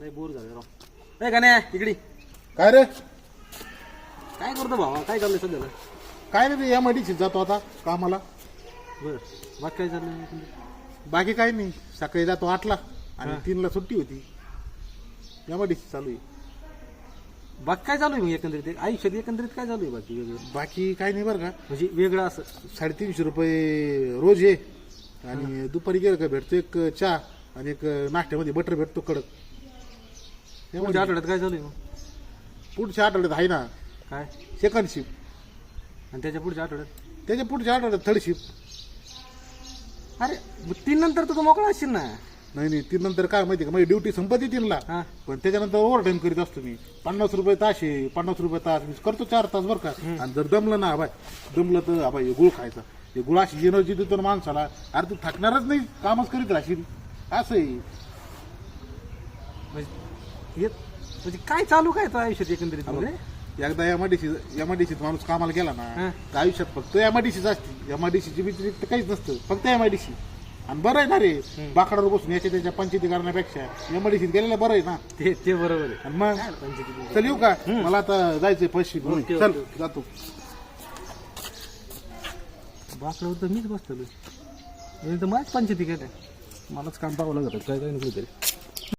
लय बोर झालं राव. ए गाण्या इकडे. काय रे? काय करतो भावा? काय चाललंय सध्याला? काय रे या मडीशीत जातो आता कामाला. बरं. बाकी काय चाललंय बाकी काय नाही. सकाळी जातो आठला आणि तीनला सुट्टी होती. या मडीशी चालू आहे. बाकी काय चालू आहे मग एकंदरीत? आयुष्यात एकंदरीत काय चालू आहे बाकी वेगळं? बाकी काय नाही बरं का. म्हणजे वेगळं असं. साडेतीनशे रुपये रोज आहे. आणि दुपारी गेलं का भेटतो एक चहा आणि एक नाश्त्यामध्ये बटर भेटतो कडक. पुढच्या आठवड्यात काय चालू आहे मग? पुढच्या आठवड्यात आहे ना. काय? सेकंड शिफ्ट आणि त्याच्या पुढच्या आठवड्यात? त्याच्या पुढच्या आठवड्यात थर्ड शिफ्ट अरे मग तीन नंतर तर तू मोकळा असशील ना. नाही नाही तीन नंतर काय माहिती का? माझी ड्युटी संपत्ती तीनला हा. पण त्याच्यानंतर ओव्हर टाइम करीत असतो मी. पन्नास रुपये तास आहे पन्नास रुपये तास. मी करतो चार तास बरं का. आणि जर दमलं ना बाय. दमलं तर हा बाय गुळ खायचा. हे गुळाशी एनर्जी देतो ना माणसाला. अरे तू थकणारच नाही कामच करीत राहशील. असं आहे. म्हणजे हे- म्हणजे काय चालू काय तो आयुष्यात एकंदरीत म्हणजे? एकदा एमआयडीसी एमआयडीसीत माणूस कामाला गेला ना हा. तर आयुष्यात फक्त एमआयडीसीच असते. एमआयडीसीची व्यतिरिक्त काहीच नसतं. फक्त एमआयडीसी आणि बरं आहे ना रे बाकडावर बसून याच्या त्याच्या पंचायती करण्यापेक्षा एमआयडीसीत गेलेलं बरं आहे ना. ते ते बरोबर आहे. आणि मग? चल येऊ का? मला आता जायचंय पैसे घेऊन. ओके, चल ओके. जातो. बाकड्यावर तर मीच बसतो तर माझ्याच पंचायती काय मलाच काम पाहावं लागत काय काय नको तरी